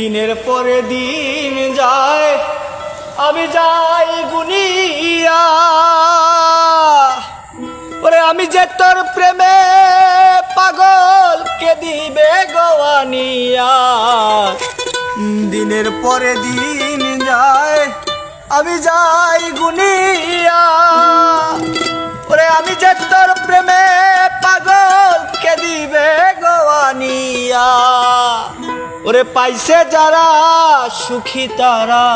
দিনের পরে দিন যায়, আমি যাই গুনিয়া। ওরে, আমি যে তোর প্রেমে পাগল, কে দিবে গোয়ানিয়া দিনের পরে দিন যায়, আমি যাই ওরে পাইছে যারা সুখী তারা,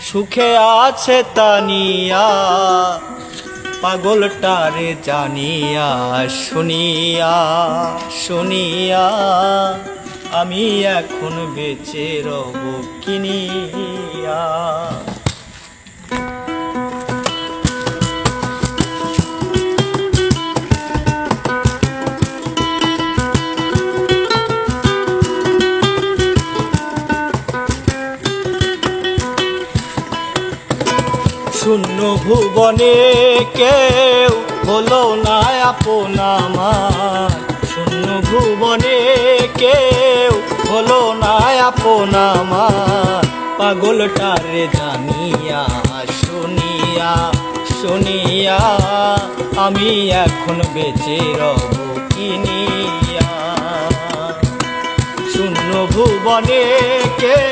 সুখে আছে তানিয়া পাগলটারে জানিয়া, শুনিয়া শুনিয়া, আমি এখন বেঁচে রব কিনিয়া ভুবনে কেউ হলো না আপন আমার। শূন্য ভুবনে কেউ হলো না আপন আমার। পাগলটারে জানিয়া, শুনিয়া শুনিয়া আমি এখন বেঁচে রব কিনিয়া শূন্য ভুবনে কেউ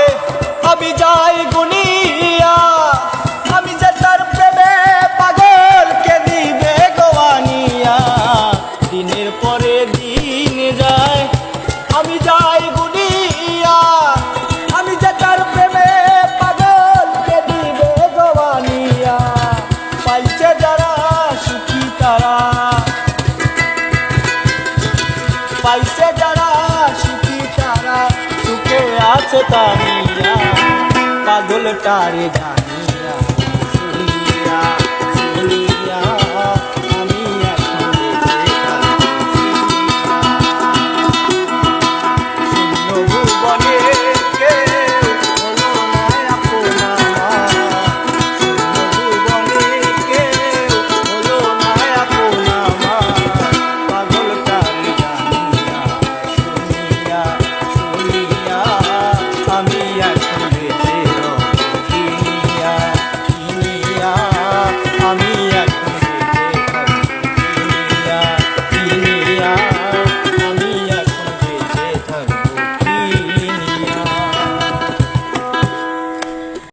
যাই গুনিয়া, আমি যে তার প্রেমে পাগল কে দিবে গোয়ানিয়া দিনের পরে দিন যায়, আমি যাই গুনিয়া, আমি যে তার প্রেমে পাগল কে দিবে গোয়ানিয়া পাইছে যারা সুখী তারা, পাইছে যারা সুখী তারা, সুখে আছে তানিয়া ડોલટારે જાય